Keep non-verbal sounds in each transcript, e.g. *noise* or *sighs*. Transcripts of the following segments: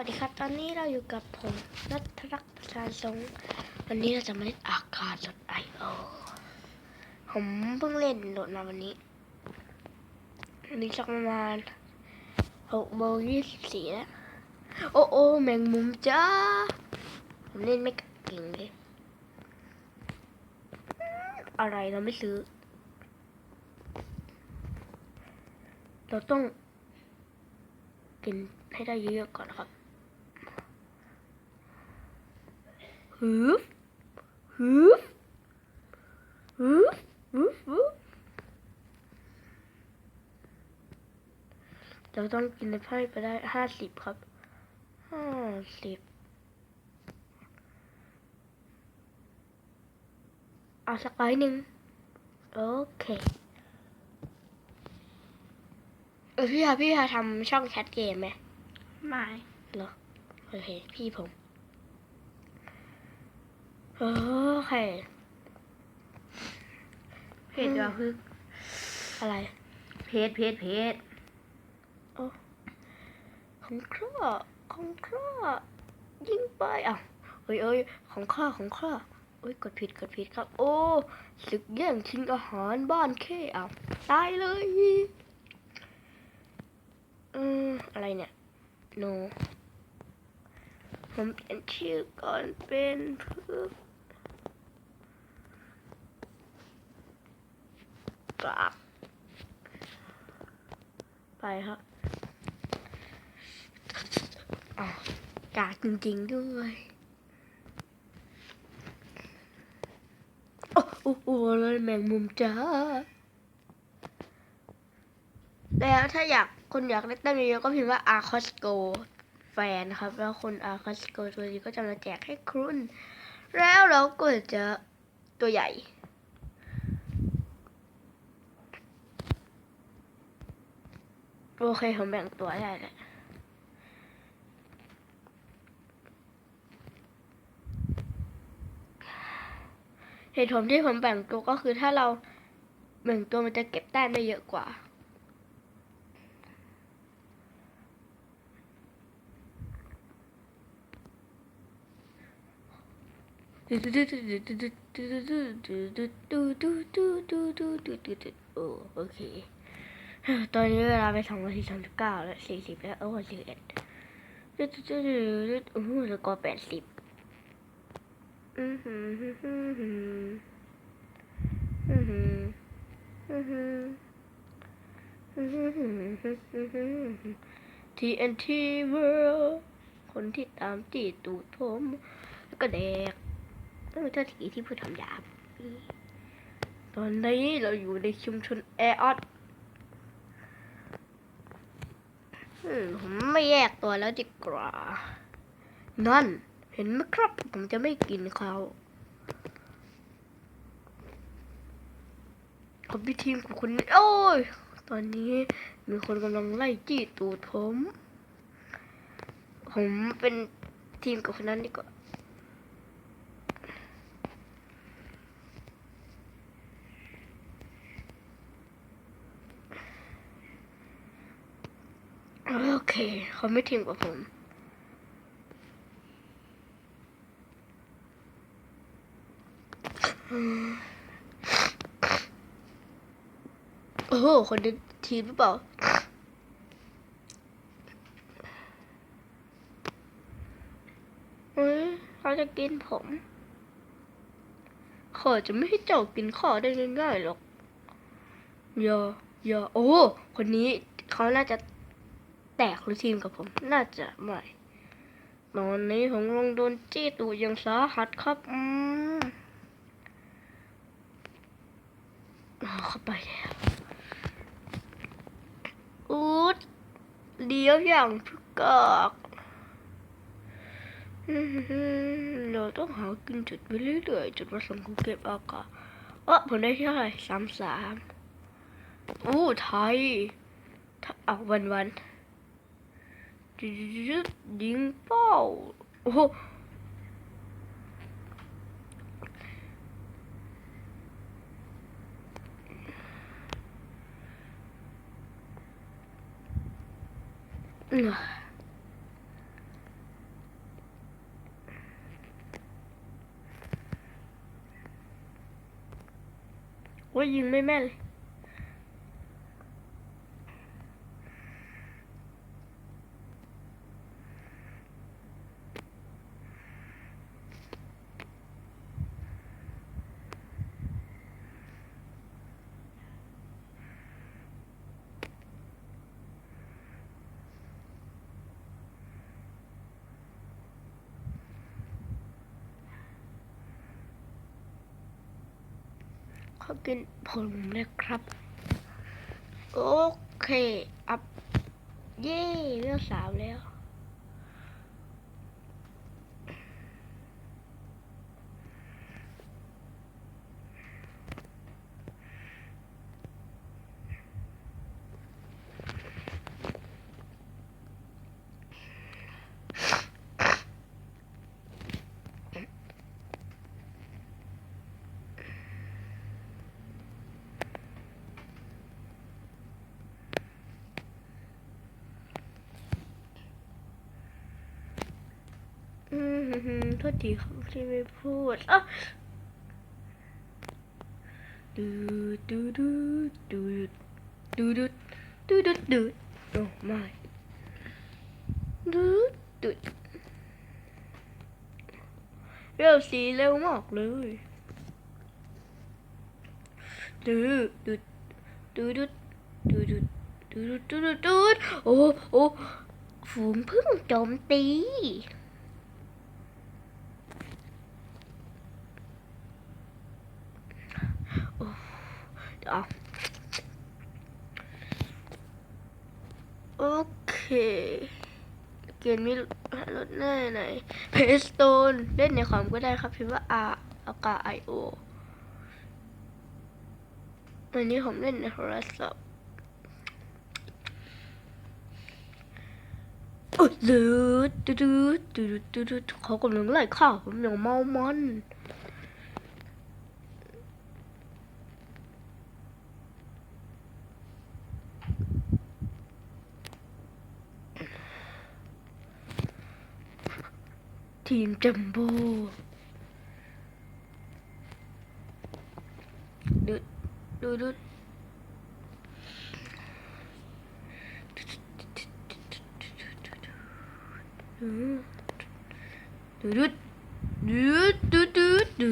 วัสดีครับ ตอนนี้เราอยู่กับผมรัตรักษ์ประชาสงวันนี้เราจะมาเล่นอาคาสดไอโอผมเพิ่งเล่นโหลดมาวันนี้อันนี้สักประมาณหกโมงยี่สิบสี่แล้วโอ้โอ้แมงมุมจ้าผมเล่นไม่เก่งเลยอะไรเราไม่ซื้อ เราต้องกินให้ได้เยอะๆก่อนนะครับ ฮึบฮึบฮึบฮึบฮึบเราต้องกินในไพ่ไปได้ห้าสิบครับห้าสิบเอาสักร้อยหนึ่งโอเคเออพี่ฮาพี่ฮาทำช่องแคทเกมไหมไม่เหรอโอเคพี่ผม โอเคเพจว่าพึกอะไร เพจเพจเพจของข้าของข้ายิงไปอ้าวเอ้ยเอ้ยของข้าของข้าเอ้ยกดผิดกดผิดครับ โอ้ศึกแย่งชิงอาหารบ้านเข้อ้าวตายเลยอืมอะไรเนี่ยโนผมเปลี่ยนชื่อก่อนเป็นพึก กาบไปครับกากจริงๆด้วยโอ้โหเลยแมงมุมจ้าแล้วถ้าอยากคนอยากได้ตั้งเยอะก็พิมพ์ว่าอาคอสโกแฟนครับ แล้วคนอาคอสโกตัวนี้ก็จะมาแจกให้คุณ แล้วเราก็จะตัวใหญ่ โอเค ผมแบ่งตัวได้แหละเหตุผลที่ผมแบ่งตัวก็คือถ้าเราแบ่งตัวมันจะเก็บแต้มได้เยอะกว่า โอ้โอเค ตอนนี้เวลาไปสองนาทีสามสิบเก้าแล้วสี่สิบแล้วโอ้สิบเอ็ดจุดจุดจุดจุดโอ้โหแล้วก็แปดสิบอือหือหือหือหืออือหืออือหืออือหือหือหือหือ TNT World คนที่ตามจีตูดผม แล้วก็แดกเออเจ้าทีที่พูดทำหยาบตอนนี้เราอยู่ในชุมชนแอออดอืม ผมไม่แยกตัวแล้วดีกว่า นั่น เห็นไหมครับ ผมจะไม่กินเขาผมเป็นทีมของคนนี้โอ้ย ตอนนี้มีคนกำลังไล่จี้ตูดผม ผมเป็นทีมกับคนนั้นดีกว่า โอ เค เขาไม่ทีมกับผมโอ้โห คนนี้ทีมหรือเปล่าเฮ้ยเขาจะกินผมขาจะไม่ให้เจ้ากินข้อได้ง่ายๆหรอกยอย่าโอ้ คนนี้เขาน่าจะ แตกหรือทีมกับผมน่าจะไม่ตอนนี้ผมลงโดนจี้ตูอย่างสาหัสครับอืมเอาเข้าไปแล้วอูดเลี้ยวอย่างทุกกอกเราต้องหากินจุดไปเรื่อยๆจุดประสงค์ของเก็บอากาศเออผมได้เท่าไหร่สามสามอู้ไทยถ้าเอาวันวัน 直这这这已经爆了 *sighs* 我已经没卖了。 เขป็นผมนะครับ โอเค อัพ เย่เลือกสาวแล้ว โทษทีครับที่ไม่พูดอะดูดูดูดูดูดูดูดูดูโอ้ไม่ดูดูเร็วสีเร็วมากเลยดูดูดูดูดูดูดูดูดูดูโอ้โอ้ฝูงพึ่งโจมตี โอเค เกมนี้ลดแน่ไหนเพสโตนเล่นในคอมก็ได้ครับพิมพ์ว่า R แล้วก็ I O อันนี้ผมเล่นในโทรศัพท์โอ้ยดูดูดูดูดูดูเขากำลังไล่ข่าวผมอย่างเมามัน ทีมจัมโบ้ดูดูดูดูดูดูดูดูดู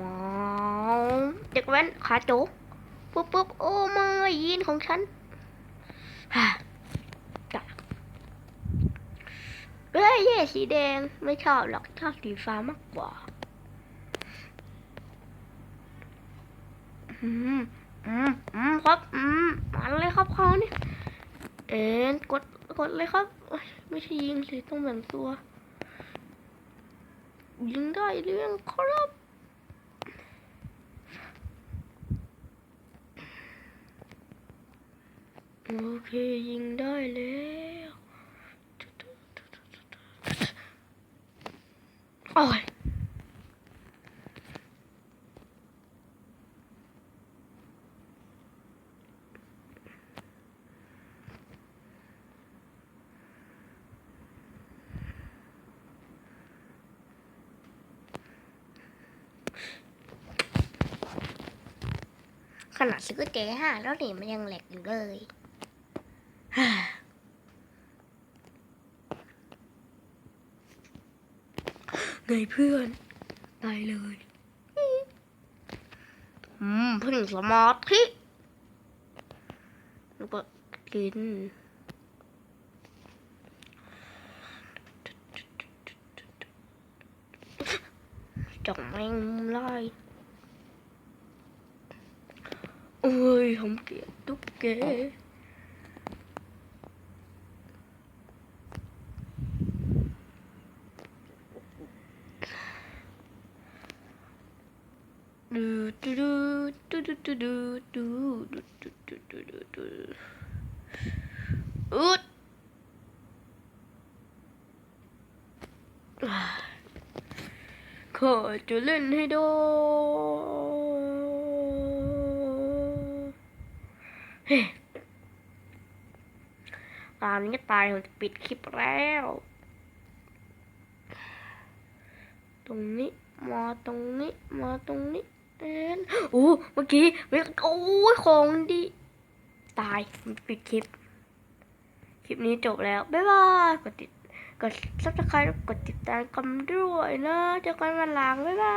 ว้าวเด็กแว้นขาโจกปุ๊บปุ๊บโอ้ม่ยินของฉันฮ่าจ้ะ เอ้ยเย่สีแดงไม่ชอบหรอกชอบสีฟ้ามากกว่าอืมอืมอืมครับอืมมาเลยครับเขาเนี่ยเอ็นกดกดเลยครับไม่ใช่ยิงสิต้องแบ่งตัว ยิงได้เรื่องครับโอเคยิงได้แล้ว โอ้ย ขนาดซื้อเจ๊ห้าแล้วนี่มันยังแหลกอยู่เลยไงเพื่อนตายเลย อืมเพึ่งสมาธิแล้วก็กิน จับแมงมุมไล่โอ้ยผมเกลียดตุ๊กแกดูดูดูดูดูดูดูดูดูดูดูดูดูอุดขอจะเล่นให้ดูเตอนนี้ก็ตายผมจะปิดคลิปแล้ว ตรงนี้มาตรงนี้มาตรงนี้เอ็นโอ้เมื่อกี้เมื่อโอ้ยของดี ตายปิดคลิป คลิปนี้จบแล้ว บ๊ายบาย กดติด กดซับสไครต์กดติดตามกันด้วยนะเจอกันวันหลังบ๊ายบาย